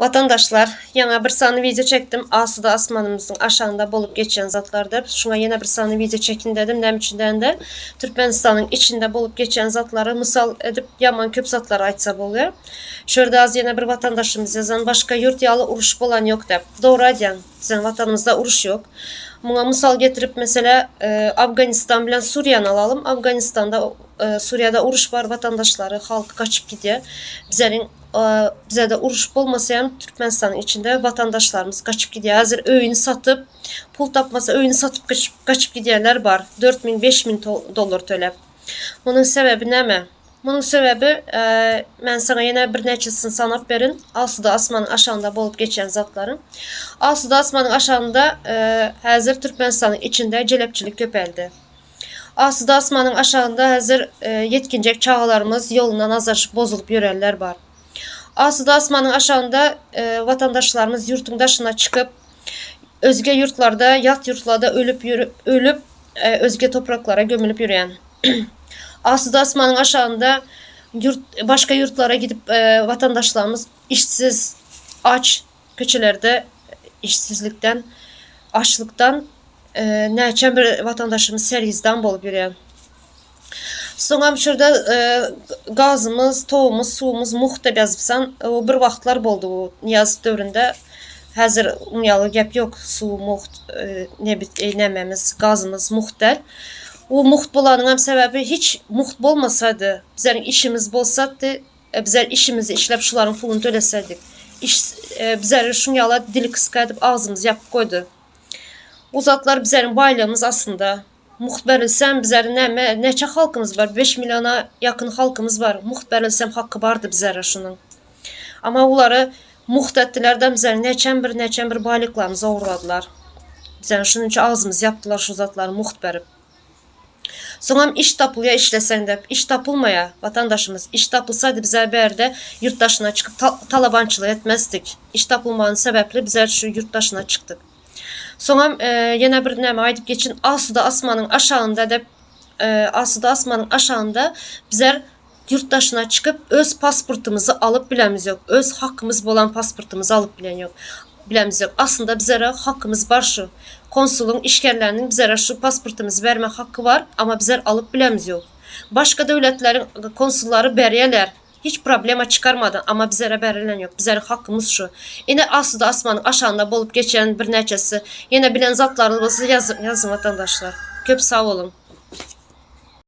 Vatandaşlar, yana bir sanı video çektim. Asuda asmanımızın aşağında bolup geçen zatlardır. Şuna yine bir sanı video çekin dedim. Nem içinden de Türkmenistan'ın içinde bolup geçen zatları misal edip yaman köp zatları aytsa oluyor. Şurada az yine bir vatandaşımız yazan başka yurt yalı uruş bolan yok dep. Doğru aydan. Bizim vatanımızda uruş yok. Buna misal getirip mesela e, Afganistan bilen Suriye'ni alalım. Afganistan'da e, Suriye'de uruş var. Vatandaşları, halk kaçıp gidiyor. Bizlerin e, bize de uruş bulmasa yani içinde vatandaşlarımız kaçıp gidiyor. Hazır öğünü satıp pul tapmasa öğünü satıp kaçıp, kaçıp gidiyorlar var. 4000 5000 dolar töləb. Bunun səbəbi nəmə? Bunun sebebi e, ben sana yine bir neçesini sanap verin. Asuda asmanın aşağında bolup geçen zatların. Asuda asmanın aşağında e, hazır Türkmenistan'ın içinde celepçilik köpeldi. Asuda asmanın aşağında hazır e, yetkincek çağlarımız yolundan azar bozulup yürerler var. Asuda asmanın aşağında e, vatandaşlarımız yurtun dışına çıkıp özge yurtlarda, yat yurtlarda ölüp yürü, ölüp e, özge topraklara gömülüp yürüyen. Asuda asmanın aşağında yurt, başka yurtlara gidip e, vatandaşlarımız işsiz, aç, köçelerde işsizlikten, açlıktan e, nəçən bir vatandaşımız sərgizdən olub yürüyən. Sonra şurada e, qazımız, tohumuz, suyumuz muxtə yazıbsan. O bir vaxtlar oldu bu Niyaz dövründə. Hazır umyalı gəp yox. Su, muxt, e, ne bit, eləməmiz, qazımız muxtəl. O muxt bulanın həm səbəbi heç muxt olmasaydı, bizlərin işimiz bolsaydı, e, bizlər işimizi işləb şuların pulunu ödəsəydik. İş e, bizlər şunyala dili qısqa edib ağzımızı yapıb qoydu. Bu zatlar bizlərin baylığımız aslında. Muxtbərilsəm bizlərin nə, neçə xalqımız var? 5 milyona yaxın xalqımız var. Muxtbərilsəm haqqı vardı bizlərə şunun. Amma onları muxt etdilərdən bizlərin neçən bir neçən bir baylıqlarımıza uğradılar. Bizlərin şunun üçün ağzımız yaptılar şu zatları muxt Sonra iş tapılıyor işlesen de iş tapılmaya vatandaşımız iş tapılsaydı bizler bir yerde yurt dışına çıkıp ta talabançılığı etmezdik. İş tapılmanın sebeple bizler şu yurt dışına çıktık. Sonra e, yine bir neme aydıp geçin Asuda Asman'ın aşağında da e, Asuda Asman'ın aşağında bizler yurt dışına çıkıp öz pasportumuzu alıp bilemiz yok. Öz hakkımız olan pasportumuzu alıp bilen yok. Bilemiz yok. Aslında bizlere hakkımız var şu. Konsulun, işgərlərinin bizlere şu pasportumuzu verme hakkı var ama bizler alıp bilemiz yok. Başka devletlerin konsulları beriyələr. Hiç problema çıkarmadan ama bizlere berilen yok. Bizlerin hakkımız şu. Yine aslında asmanın aşağında bolup geçen bir neçesi. Yine bilen zatlarınızı yazın, yazın vatandaşlar. Köp sağ olun.